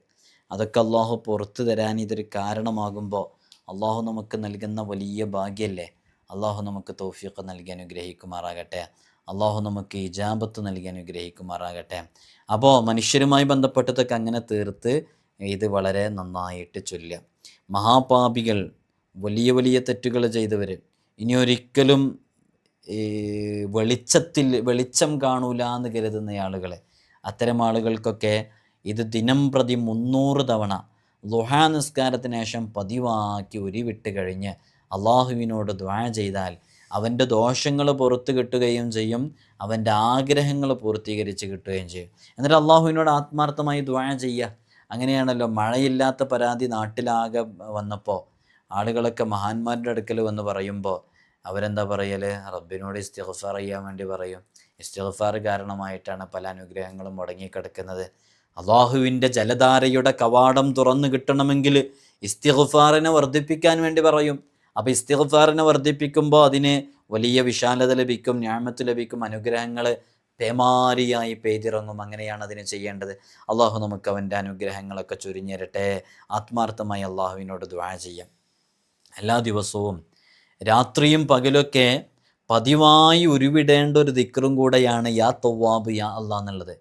അതൊക്കെ അള്ളാഹു പുറത്തു തരാൻ ഇതൊരു കാരണമാകുമ്പോൾ അള്ളാഹു നമുക്ക് നൽകുന്ന വലിയ ഭാഗ്യമല്ലേ അള്ളാഹു നമുക്ക് തോഫിയൊക്കെ നൽകി അനുഗ്രഹിക്കുമാറാകട്ടെ. അള്ളാഹു നമുക്ക് ഇജാബത്ത് നൽകി അനുഗ്രഹിക്കുമാറാകട്ടെ. അപ്പോൾ മനുഷ്യരുമായി ബന്ധപ്പെട്ടതൊക്കെ അങ്ങനെ തീർത്ത് ഇത് വളരെ നന്നായിട്ട് ചൊല്ലുക. മഹാപാപികൾ വലിയ വലിയ തെറ്റുകൾ ചെയ്തവർ ഇനി ഒരിക്കലും വെളിച്ചത്തിൽ വെളിച്ചം കാണൂല എന്ന് കരുതുന്ന ആളുകളെ. അത്തരം ആളുകൾക്കൊക്കെ ഇത് ദിനം പ്രതി മുന്നൂറ് തവണ ലുഹാ നിസ്കാരത്തിന് ശേഷം പതിവാക്കി ഉരുവിട്ട് കഴിഞ്ഞ് അള്ളാഹുവിനോട് ദ്വാ ചെയ്താൽ അവന്റെ ദോഷങ്ങൾ പുറത്തു കിട്ടുകയും ചെയ്യും. അവന്റെ ആഗ്രഹങ്ങൾ പൂർത്തീകരിച്ച് കിട്ടുകയും ചെയ്യും. എന്നിട്ട് അള്ളാഹുവിനോട് ആത്മാർത്ഥമായി ദ്വാ ചെയ്യുക. അങ്ങനെയാണല്ലോ മഴയില്ലാത്ത പരാതി നാട്ടിലാകെ വന്നപ്പോൾ ആളുകളൊക്കെ മഹാന്മാരുടെ അടുക്കൽ വന്ന് പറയുമ്പോൾ അവരെന്താ പറയൽ റബ്ബിനോട് ഇസ്തിഗ്ഫാർ ചെയ്യാൻ വേണ്ടി പറയും. ഇസ്തിഗ്ഫാർ കാരണമായിട്ടാണ് പല അനുഗ്രഹങ്ങളും മുടങ്ങിക്കിടക്കുന്നത്. അള്ളാഹുവിന്റെ ജലധാരയുടെ കവാടം തുറന്നു കിട്ടണമെങ്കിൽ ഇസ്തിഗ്ഫാറിനെ വർദ്ധിപ്പിക്കാൻ വേണ്ടി പറയും. അപ്പോൾ ഇസ്തിഗ്ഫാറിനെ വർദ്ധിപ്പിക്കുമ്പോൾ അതിന് വലിയ വിശാലത ലഭിക്കും ഞാമത്ത് ലഭിക്കും അനുഗ്രഹങ്ങൾ പേമാരിയായി പെയ്തിറങ്ങും. അങ്ങനെയാണ് അതിന് ചെയ്യേണ്ടത്. അള്ളാഹു നമുക്ക് അവന്റെ അനുഗ്രഹങ്ങളൊക്കെ ചുരിഞ്ഞിരട്ടെ. ആത്മാർത്ഥമായി അള്ളാഹുവിനോട് ദ്വാ ചെയ്യാം. എല്ലാ ദിവസവും രാത്രിയും പകലൊക്കെ പതിവായി ഉരുവിടേണ്ട ഒരു ദിക്റും കൂടെയാണ് യാ തൊവ്വാബ് യാ അള്ളാഹ് എന്നുള്ളത്.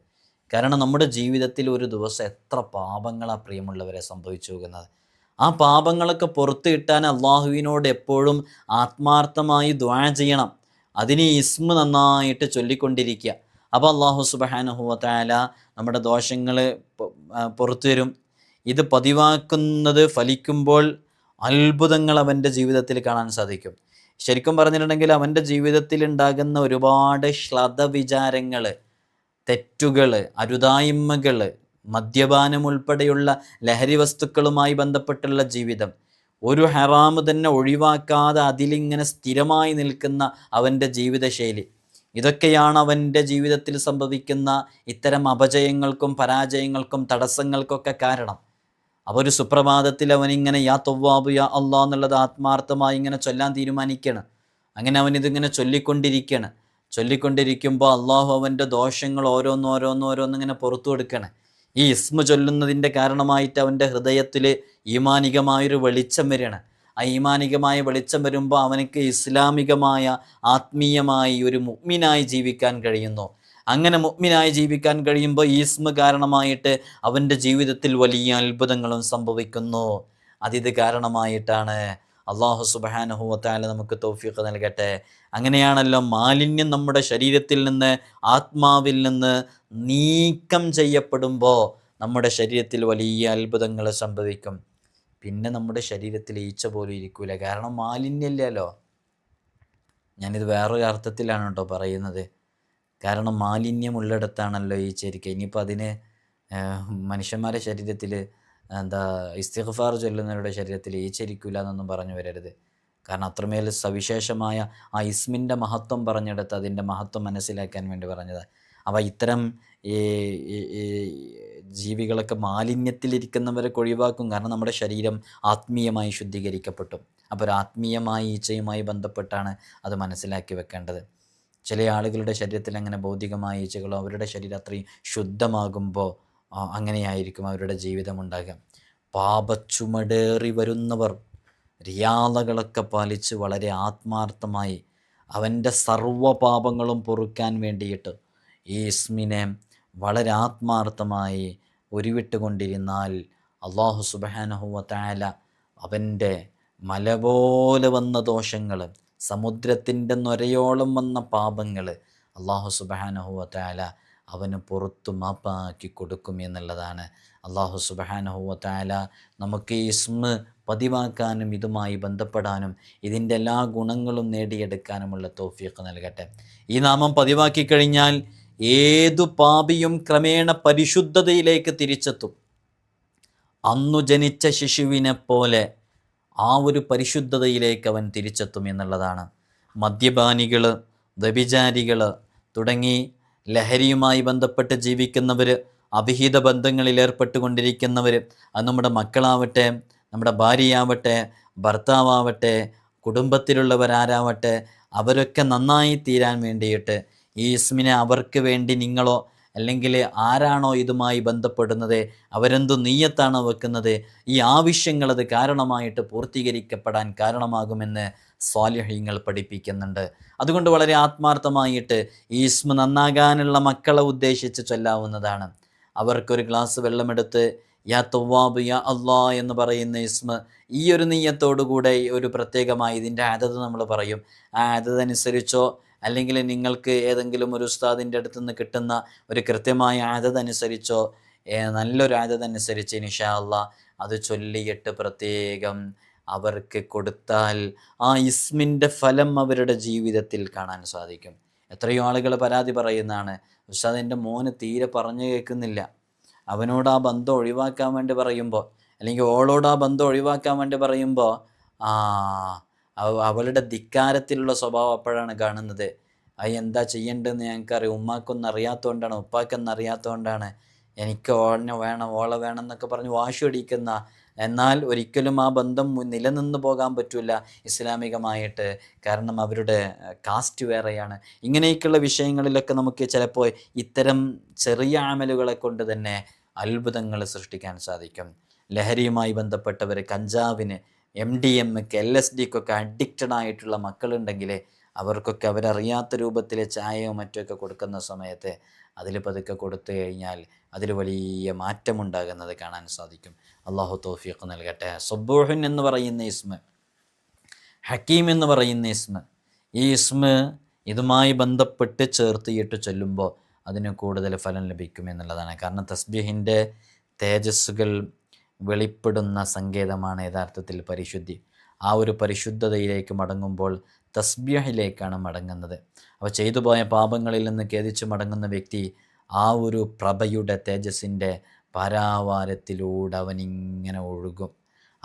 കാരണം നമ്മുടെ ജീവിതത്തിൽ ഒരു ദിവസം എത്ര പാപങ്ങളാ പ്രിയമുള്ളവരെ സംഭവിച്ചു പോകുന്നത്. ആ പാപങ്ങളൊക്കെ പുറത്തു കിട്ടാൻ അള്ളാഹുവിനോട് എപ്പോഴും ആത്മാർത്ഥമായി ദ്വാ ചെയ്യണം. അതിന് ഇസ്മ നന്നായിട്ട് ചൊല്ലിക്കൊണ്ടിരിക്കുക. അപ്പോൾ അള്ളാഹു സുബഹാനഹുവത്തായ നമ്മുടെ ദോഷങ്ങൾ പുറത്തു വരും ഇത് പതിവാക്കുന്നത് ഫലിക്കുമ്പോൾ അത്ഭുതങ്ങൾ അവന്റെ ജീവിതത്തിൽ കാണാൻ സാധിക്കും. ശരിക്കും പറഞ്ഞിട്ടുണ്ടെങ്കിൽ അവന്റെ ജീവിതത്തിൽ ഉണ്ടാകുന്ന ഒരുപാട് ശ്ലതവിചാരങ്ങൾ തെറ്റുകൾ അരുതായ്മകൾ മദ്യപാനം ഉൾപ്പെടെയുള്ള ലഹരി വസ്തുക്കളുമായി ബന്ധപ്പെട്ടുള്ള ജീവിതം. ഒരു ഹറാമ് തന്നെ ഒഴിവാക്കാതെ അതിലിങ്ങനെ സ്ഥിരമായി നിൽക്കുന്ന അവന്റെ ജീവിതശൈലി. ഇതൊക്കെയാണ് അവന്റെ ജീവിതത്തിൽ സംഭവിക്കുന്ന ഇത്തരം അപജയങ്ങൾക്കും പരാജയങ്ങൾക്കും തടസ്സങ്ങൾക്കൊക്കെ കാരണം. അപ്പോൾ ഒരു സുപ്രഭാതത്തിൽ അവനിങ്ങനെ യാ തൊവ്വാബു യാ അള്ളാ എന്നുള്ളത് ആത്മാർത്ഥമായി ഇങ്ങനെ ചൊല്ലാൻ തീരുമാനിക്കുകയാണ് അങ്ങനെ അവൻ ഇതിങ്ങനെ ചൊല്ലിക്കൊണ്ടിരിക്കുകയാണ് ചൊല്ലിക്കൊണ്ടിരിക്കുമ്പോൾ അള്ളാഹു അവന്റെ ദോഷങ്ങൾ ഓരോന്നോരോന്നോരോന്നിങ്ങനെ പുറത്തു കൊടുക്കുകയാണ് ഈ ഇസ്മ ചൊല്ലുന്നതിന്റെ കാരണമായിട്ട് അവന്റെ ഹൃദയത്തിൽ ഈമാനികമായൊരു വെളിച്ചം വരികയാണ്. ആ ഈമാനികമായ വെളിച്ചം വരുമ്പോൾ അവനക്ക് ഇസ്ലാമികമായ ആത്മീയമായി ഒരു മുഗ്മിനായി ജീവിക്കാൻ കഴിയുന്നു. അങ്ങനെ മുഗ്മിനായി ജീവിക്കാൻ കഴിയുമ്പോൾ ഈ ഇസ്മ കാരണമായിട്ട് അവന്റെ ജീവിതത്തിൽ വലിയ അത്ഭുതങ്ങളും സംഭവിക്കുന്നു. അതിത് കാരണമായിട്ടാണ് അള്ളാഹു സുബാനഹുവത്താല നമുക്ക് തൗഫീഖ് നൽകട്ടെ. അങ്ങനെയാണല്ലോ മാലിന്യം നമ്മുടെ ശരീരത്തിൽ നിന്ന് ആത്മാവിൽ നിന്ന് നീക്കം ചെയ്യപ്പെടുമ്പോൾ നമ്മുടെ ശരീരത്തിൽ വലിയ അത്ഭുതങ്ങൾ സംഭവിക്കും. പിന്നെ നമ്മുടെ ശരീരത്തിൽ ഈച്ച പോലും ഇരിക്കൂല. കാരണം മാലിന്യമില്ലല്ലോ. ഞാനിത് വേറൊരു അർത്ഥത്തിലാണ് കേട്ടോ പറയുന്നത്. കാരണം മാലിന്യം ഉള്ളിടത്താണല്ലോ ഈച്ച ഇരിക്കുക. ഇനിയിപ്പോൾ അതിന് മനുഷ്യന്മാരുടെ ശരീരത്തിൽ എന്താ ഇസ്തിഗ്ഫാർ ചൊല്ലുന്നവരുടെ ശരീരത്തിൽ ഈച്ചരിക്കില്ല എന്നൊന്നും പറഞ്ഞു വരരുത്. കാരണം അത്രമേൽ സവിശേഷമായ ആ ഇസ്മിന്റെ മഹത്വം പറഞ്ഞെടുത്ത് അതിന്റെ മഹത്വം മനസ്സിലാക്കാൻ വേണ്ടി പറഞ്ഞത് അപ്പോൾ ഇത്തരം ഈ ജീവികളൊക്കെ മാലിന്യത്തിലിരിക്കുന്നവരൊക്കെ ഒഴിവാക്കും കാരണം നമ്മുടെ ശരീരം ആത്മീയമായി ശുദ്ധീകരിക്കപ്പെട്ടു. അപ്പോൾ ഒരു ആത്മീയമായ ഈച്ചയുമായി ബന്ധപ്പെട്ടാണ് അത് മനസ്സിലാക്കി വെക്കേണ്ടത്. ചില ആളുകളുടെ ശരീരത്തിൽ അങ്ങനെ ഭൗതികമായ ഈച്ചകളോ അവരുടെ ശരീരം അത്രയും ശുദ്ധമാകുമ്പോൾ അങ്ങനെയായിരിക്കും അവരുടെ ജീവിതം ഉണ്ടാകുക പാപച്ചുമടേറി വരുന്നവർ റിയാലകളൊക്കെ പാലിച്ച് വളരെ ആത്മാർത്ഥമായി അവന്റെ സർവപാപങ്ങളും പൊറുക്കാൻ വേണ്ടിയിട്ട് ഈ ഇസ്മിനെ വളരെ ആത്മാർത്ഥമായി ഉരുവിട്ടുകൊണ്ടിരുന്നാൽ അള്ളാഹു സുബാനഹുവ താല അവന്റെ മല പോലെ വന്ന ദോഷങ്ങൾ സമുദ്രത്തിന്റെ നൊരയോളം വന്ന പാപങ്ങൾ അള്ളാഹു സുബാനഹുവ താല അവന് പുറത്തു മാപ്പാക്കി കൊടുക്കും എന്നുള്ളതാണ്. അള്ളാഹു സുബാനഹുവ താല നമുക്ക് ഈ ഇസ്മ പതിവാക്കാനും ഇതുമായി ബന്ധപ്പെടാനും ഇതിന്റെ എല്ലാ ഗുണങ്ങളും നേടിയെടുക്കാനുമുള്ള തോഫിയൊക്കെ നൽകട്ടെ. ഈ നാമം പതിവാക്കി കഴിഞ്ഞാൽ ഏതു പാപിയും ക്രമേണ പരിശുദ്ധതയിലേക്ക് തിരിച്ചെത്തും. അന്നു ജനിച്ച ശിശുവിനെ പോലെ ആ ഒരു പരിശുദ്ധതയിലേക്ക് അവൻ തിരിച്ചെത്തും എന്നുള്ളതാണ്. മദ്യപാനികൾ വ്യഭിചാരികൾ തുടങ്ങി ലഹരിയുമായി ബന്ധപ്പെട്ട് ജീവിക്കുന്നവർ അഭിഹിത ബന്ധങ്ങളിൽ ഏർപ്പെട്ടുകൊണ്ടിരിക്കുന്നവർ അത് നമ്മുടെ മക്കളാവട്ടെ നമ്മുടെ ഭാര്യയാവട്ടെ ഭർത്താവട്ടെ കുടുംബത്തിലുള്ളവരാരാവട്ടെ അവരൊക്കെ നന്നായി തീരാൻ വേണ്ടിയിട്ട് ഈ ഇസ്മിനെ അവർക്ക് വേണ്ടി നിങ്ങളോ അല്ലെങ്കിൽ ആരാണോ ഇതുമായി ബന്ധപ്പെടുന്നത് അവരെന്തു നീയത്താണോ വെക്കുന്നത് ഈ ആവശ്യങ്ങളത് കാരണമായിട്ട് പൂർത്തീകരിക്കപ്പെടാൻ കാരണമാകുമെന്ന് സ്വാലിഹ്യങ്ങൾ പഠിപ്പിക്കുന്നുണ്ട്. അതുകൊണ്ട് വളരെ ആത്മാർത്ഥമായിട്ട് ഈ ഇസ്മ നന്നാകാനുള്ള മക്കളെ ഉദ്ദേശിച്ച് ചൊല്ലാവുന്നതാണ്. അവർക്കൊരു ഗ്ലാസ് വെള്ളമെടുത്ത് യാ തൊവ്വാബ് യാ അള്ളാ എന്ന് പറയുന്ന ഇസ്മ ഈ ഒരു നീയത്തോടുകൂടെ ഒരു പ്രത്യേകമായി ഇതിന്റെ ആദത് നമ്മൾ പറയും. ആ ആദതനുസരിച്ചോ അല്ലെങ്കിൽ നിങ്ങൾക്ക് ഏതെങ്കിലും ഒരു ഉസ്താദിന്റെ അടുത്ത് നിന്ന് കിട്ടുന്ന ഒരു കൃത്യമായ ആദതനുസരിച്ചോ നല്ലൊരു ആദതനുസരിച്ച് നിഷാ അള്ളാ അത് ചൊല്ലിയിട്ട് പ്രത്യേകം അവർക്ക് കൊടുത്താൽ ആ ഇസ്മിന്റെ ഫലം അവരുടെ ജീവിതത്തിൽ കാണാൻ സാധിക്കും. എത്രയോ ആളുകൾ പരാതി പറയുന്നതാണ്. പക്ഷെ എന്റെ മോന് തീരെ പറഞ്ഞു കേൾക്കുന്നില്ല. അവനോട് ആ ബന്ധം ഒഴിവാക്കാൻ വേണ്ടി പറയുമ്പോൾ അല്ലെങ്കിൽ ഓളോട് ആ ബന്ധം ഒഴിവാക്കാൻ വേണ്ടി പറയുമ്പോൾ ആ അവളുടെ ധിക്കാരത്തിലുള്ള സ്വഭാവം അപ്പോഴാണ് കാണുന്നത്. അത് എന്താ ചെയ്യേണ്ടതെന്ന് ഞങ്ങൾക്കറിയാം. ഉമ്മാക്കൊന്നും അറിയാത്തതുകൊണ്ടാണ് ഉപ്പാക്കൊന്നും അറിയാത്തതുകൊണ്ടാണ് എനിക്ക് ഓളിനെ വേണം ഓളെ വേണം എന്നൊക്കെ പറഞ്ഞ് വാശി അടിക്കുന്ന എന്നാൽ ഒരിക്കലും ആ ബന്ധം നിലനിന്ന് പോകാൻ പറ്റില്ല ഇസ്ലാമികമായിട്ട്. കാരണം അവരുടെ കാസ്റ്റ് വേറെയാണ്. ഇങ്ങനെയൊക്കെയുള്ള വിഷയങ്ങളിലൊക്കെ നമുക്ക് ചിലപ്പോൾ ഇത്തരം ചെറിയ ആമലുകളെ കൊണ്ട് തന്നെ അത്ഭുതങ്ങൾ സൃഷ്ടിക്കാൻ സാധിക്കും. ലഹരിയുമായി ബന്ധപ്പെട്ടവർ കഞ്ചാവിന് എം ഡി എമ്മക്ക് എൽ എസ് ഡിക്കൊക്കെ അഡിക്റ്റഡ് ആയിട്ടുള്ള മക്കളുണ്ടെങ്കിൽ അവർക്കൊക്കെ അവരറിയാത്ത രൂപത്തിൽ ചായയോ മറ്റൊക്കെ കൊടുക്കുന്ന സമയത്ത് അതിൽ പതുക്കെ കൊടുത്തു കഴിഞ്ഞാൽ അതിൽ വലിയ മാറ്റമുണ്ടാകുന്നത് കാണാൻ സാധിക്കും. അള്ളാഹു തൗഫീഖ് നൽകട്ടെ. സുബൂഹൻ എന്ന് പറയുന്ന ഇസ്മ ഹക്കീം എന്ന് പറയുന്ന ഇസ്മ ഈ ഇസ്മ ഇതുമായി ബന്ധപ്പെട്ട് ചേർത്തിയിട്ട് ചൊല്ലുമ്പോൾ അതിന് കൂടുതൽ ഫലം ലഭിക്കും എന്നുള്ളതാണ്. കാരണം തസ്ബീഹിന്റെ തേജസ്സുകൾ വെളിപ്പെടുന്ന സങ്കേതമാണ് യഥാർത്ഥത്തിൽ പരിശുദ്ധി. ആ ഒരു പരിശുദ്ധതയിലേക്ക് മടങ്ങുമ്പോൾ തസ്ബീഹിലേക്കാണ് മടങ്ങുന്നത്. അപ്പോൾ ചെയ്തു പോയ പാപങ്ങളിൽ നിന്ന് ഖേദിച്ച് മടങ്ങുന്ന വ്യക്തി ആ ഒരു പ്രഭയുടെ തേജസ്സിന്റെ പാരാവാരത്തിലൂടെ അവനിങ്ങനെ ഒഴുകും.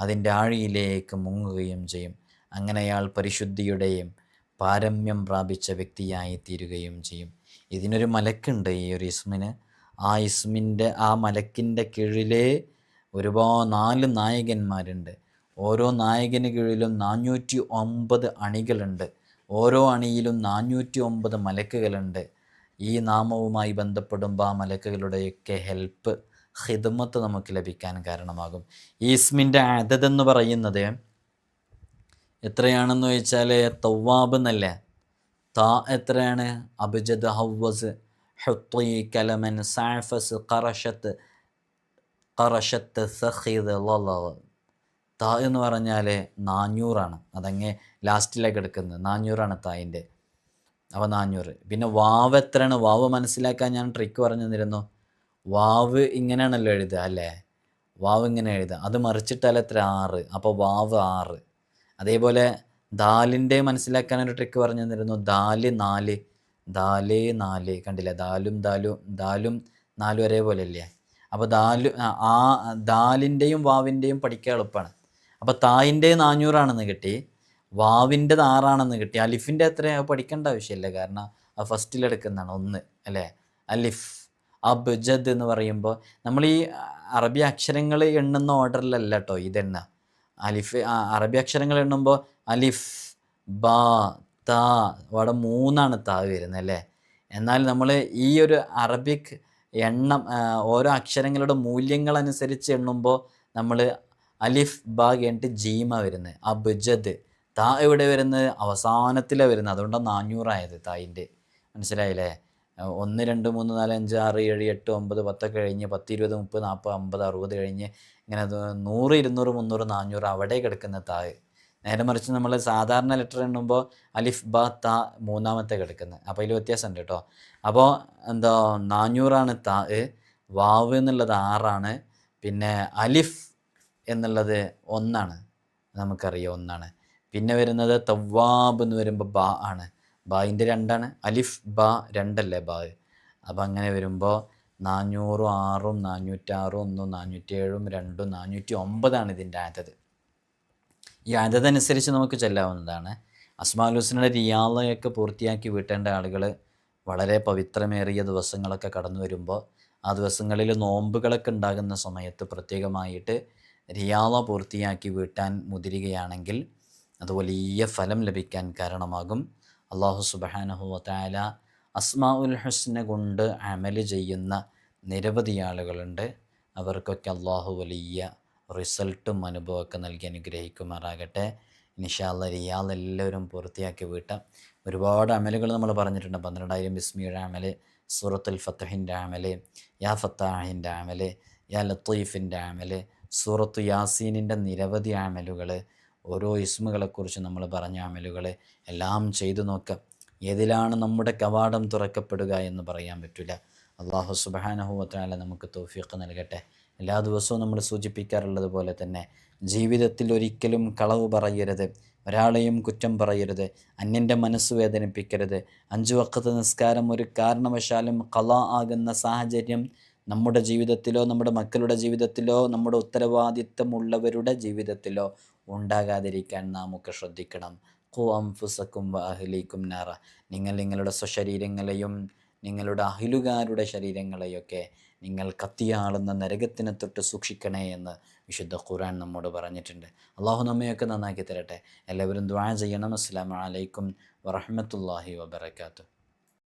അതിന്റെ ആഴിയിലേക്ക് മുങ്ങുകയും ചെയ്യും. അങ്ങനെ അയാൾ പരിശുദ്ധിയുടെയും പാരമ്യം പ്രാപിച്ച വ്യക്തിയായി തീരുകയും ചെയ്യും. ഇതിനൊരു മലക്കുണ്ട് ഈ ഒരു ഇസ്മിന്. ആ ഇസ്മിന്റെ ആ മലക്കിന്റെ കീഴിലെ ഒരുപാട് നാല് നായകന്മാരുണ്ട്. ഓരോ നായകന് കീഴിലും നാനൂറ്റി ഒമ്പത് അണികളുണ്ട്. ഓരോ അണിയിലും നാനൂറ്റി ഒമ്പത് മലക്കുകളുണ്ട്. ഈ നാമവുമായി ബന്ധപ്പെടുമ്പോൾ ആ മലക്കുകളുടെയൊക്കെ ഹെൽപ്പ് ഹിദ്മത്ത് നമുക്ക് ലഭിക്കാൻ കാരണമാകും. ഈ ഇസ്മിന്റെ അതതെന്ന് പറയുന്നത് എത്രയാണെന്ന് ചോദിച്ചാൽ തവ്വാബ് എന്നല്ലേ? താ എത്രയാണ്? അബുജദ് ഹവ്വസ് ഹുത്തി കലമൻ സാഫസ് കറഷത്ത് കറഷത്ത് സഹീദ് താ എന്ന് പറഞ്ഞാൽ നാനൂറാണ്. അതങ്ങ് ലാസ്റ്റിലേക്ക് എടുക്കുന്നത് നാനൂറാണ് തായിന്റെ അപ്പോൾ നാനൂറ് പിന്നെ വാവ് എത്രയാണ്? വാവ് മനസ്സിലാക്കാൻ ഞാൻ ട്രിക്ക് പറഞ്ഞു തന്നിരുന്നു വാവ് ഇങ്ങനെയാണല്ലോ എഴുതുക അല്ലേ? വാവ് ഇങ്ങനെ എഴുതുക. അത് മറിച്ചിട്ടാൽ എത്ര? ആറ്. അപ്പോൾ വാവ് ആറ്. അതേപോലെ ദാലിന്റെ മനസ്സിലാക്കാൻ ഒരു ട്രിക്ക് പറഞ്ഞു തന്നിരുന്നു ദാൽ നാല്. ദാൽ നാല്. കണ്ടില്ല? ദാലും ദാലും ദാലും നാലും ഒരേപോലെ അല്ലേ അപ്പോൾ ദാലു ആ, ദാലിന്റെയും വാവിന്റെയും പഠിക്കാൻ എളുപ്പമാണ്. അപ്പോൾ തായിന്റെ നാനൂറാണെന്ന് കിട്ടി. വാവിന്റെത് ആറാണെന്ന് കിട്ടി. അലിഫിന്റെ അത്ര പഠിക്കേണ്ട ആവശ്യമില്ല. കാരണം അത് ഫസ്റ്റിലെടുക്കുന്നതാണ് ഒന്ന് അല്ലേ? അലിഫ് അബ്ജദ് എന്ന് പറയുമ്പോൾ നമ്മൾ ഈ അറബി അക്ഷരങ്ങൾ എണ്ണുന്ന ഓർഡറിലല്ല കേട്ടോ ഇതെണ്ണ അലിഫ് അറബി അക്ഷരങ്ങൾ എണ്ണുമ്പോൾ അലിഫ് ബാ താ അവിടെ മൂന്നാണ് താ വരുന്നത് അല്ലേ? എന്നാൽ നമ്മൾ ഈ ഒരു അറബിക് എണ്ണം ഓരോ അക്ഷരങ്ങളുടെ മൂല്യങ്ങൾ അനുസരിച്ച് എണ്ണുമ്പോൾ നമ്മൾ അലിഫ് ബാ കഴിഞ്ഞിട്ട് ജീമ വരുന്നത്. അബ്ജദ് താ എവിടെ വരുന്നത്? അവസാനത്തിലാണ് വരുന്നത്. അതുകൊണ്ടാണ് നാനൂറായത് തായിന്റെ. മനസ്സിലായില്ലേ? ഒന്ന് രണ്ട് മൂന്ന് നാല് അഞ്ച് ആറ് ഏഴ് എട്ട് ഒമ്പത് പത്തൊക്കെ കഴിഞ്ഞ് പത്ത് ഇരുപത് മുപ്പത് നാൽപ്പത് അമ്പത് അറുപത് കഴിഞ്ഞ് ഇങ്ങനെ നൂറ് ഇരുന്നൂറ് മുന്നൂറ് നാനൂറ് അവിടെ കിടക്കുന്ന താഴ് നേരെ മറിച്ച് നമ്മൾ സാധാരണ ലെറ്റർ എണ്ണുമ്പോൾ അലിഫ് ബ ത മൂന്നാമത്തെ കിടക്കുന്നത്. അപ്പോൾ അതിൽ വ്യത്യാസമുണ്ട് കേട്ടോ. അപ്പോൾ എന്താ നാനൂറാണ് താ വാവ് എന്നുള്ളത് ആറാണ്. പിന്നെ അലിഫ് എന്നുള്ളത് ഒന്നാണ്. നമുക്കറിയാം ഒന്നാണ്. പിന്നെ വരുന്നത് തവ്വാബ് എന്ന് വരുമ്പോൾ ബാ ആണ്. ബായിന്റെ രണ്ടാണ്. അലിഫ് ബാ രണ്ടല്ലേ ബാ? അപ്പം അങ്ങനെ വരുമ്പോൾ നാനൂറും ആറും നാനൂറ്റാറും ഒന്നും നാനൂറ്റേഴും രണ്ടും നാനൂറ്റി ഒമ്പതാണ് ഇതിന്റെ ആദത്. ഈ ആദതനുസരിച്ച് നമുക്ക് ചെല്ലാവുന്നതാണ്. അസ്മാൽ ഹുസ്നയുടെ റിയാളയൊക്കെ പൂർത്തിയാക്കി വീട്ടേണ്ട ആളുകൾ വളരെ പവിത്രമേറിയ ദിവസങ്ങളൊക്കെ കടന്നു വരുമ്പോൾ ആ ദിവസങ്ങളിൽ നോമ്പുകളൊക്കെ ഉണ്ടാകുന്ന സമയത്ത് പ്രത്യേകമായിട്ട് റിയാള പൂർത്തിയാക്കി വീട്ടാൻ മുതിരുകയാണെങ്കിൽ അത് വലിയ ഫലം ലഭിക്കാൻ കാരണമാകും. അള്ളാഹു സുബഹാനഹു വതാല അസ്മാ ഉൽ ഹുസ്ന കൊണ്ട് അമൽ ചെയ്യുന്ന നിരവധി ആളുകളുണ്ട്. അവർക്കൊക്കെ അള്ളാഹു വലിയ റിസൾട്ടും അനുഭവമൊക്കെ നൽകി അനുഗ്രഹിക്കുമാറാകട്ടെ. നിഷാല്ല റിയാൽ എല്ലാവരും പൂർത്തിയാക്കി വീട്ട ഒരുപാട് അമലുകൾ നമ്മൾ പറഞ്ഞിട്ടുണ്ട്. പന്ത്രണ്ടായിരം ബിസ്മിയുടെ അമൽ സൂറത്തുൽ ഫത്തഹിന്റെ അമൽ യാ ഫത്താഹിന്റെ അമൽ യാ ലത്തീഫിന്റെ അമൽ സൂറത്തു യാസീനിന്റെ നിരവധി അമലുകൾ ഓരോ ഇസ്മുകളെക്കുറിച്ച് നമ്മൾ പറഞ്ഞ അമലുകൾ എല്ലാം ചെയ്തു നോക്കാം. ഏതിലാണ് നമ്മുടെ കവാടം തുറക്കപ്പെടുക എന്ന് പറയാൻ പറ്റില്ല. അള്ളാഹു സുബാനഹുവത്താല നമുക്ക് തോഫിയൊക്കെ നൽകട്ടെ. എല്ലാ ദിവസവും നമ്മൾ സൂചിപ്പിക്കാറുള്ളത് പോലെ തന്നെ ജീവിതത്തിൽ ഒരിക്കലും കളവ് പറയരുത് ഒരാളെയും കുറ്റം പറയരുത് അന്യന്റെ മനസ്സ് വേദനിപ്പിക്കരുത്. അഞ്ചു വക്കത്ത് നിസ്കാരം ഒരു കാരണവശാലും കള ആകുന്ന സാഹചര്യം നമ്മുടെ ജീവിതത്തിലോ നമ്മുടെ മക്കളുടെ ജീവിതത്തിലോ നമ്മുടെ ഉത്തരവാദിത്തമുള്ളവരുടെ ജീവിതത്തിലോ ഉണ്ടാകാതിരിക്കാൻ നാം ഒക്കെ ശ്രദ്ധിക്കണം. ഖുഅം അംഫുസക്കും വ അഹ്ലീക്കും നാറ. നിങ്ങൾ നിങ്ങളുടെ സ്വശരീരങ്ങളെയും നിങ്ങളുടെ അഹിലുകാരുടെ ശരീരങ്ങളെയൊക്കെ നിങ്ങൾ കത്തിയാളുന്ന നരകത്തിനെ തൊട്ട് സൂക്ഷിക്കണേ എന്ന് വിശുദ്ധ ഖുർആൻ നമ്മോട് പറഞ്ഞിട്ടുണ്ട്. അള്ളാഹു നമ്മയൊക്കെ നന്നാക്കി തരട്ടെ. എല്ലാവരും ദ്വാ ചെയ്യണം. അസ്സാം വലൈക്കും വറഹമത്തല്ലാഹി വബർക്കാത്തു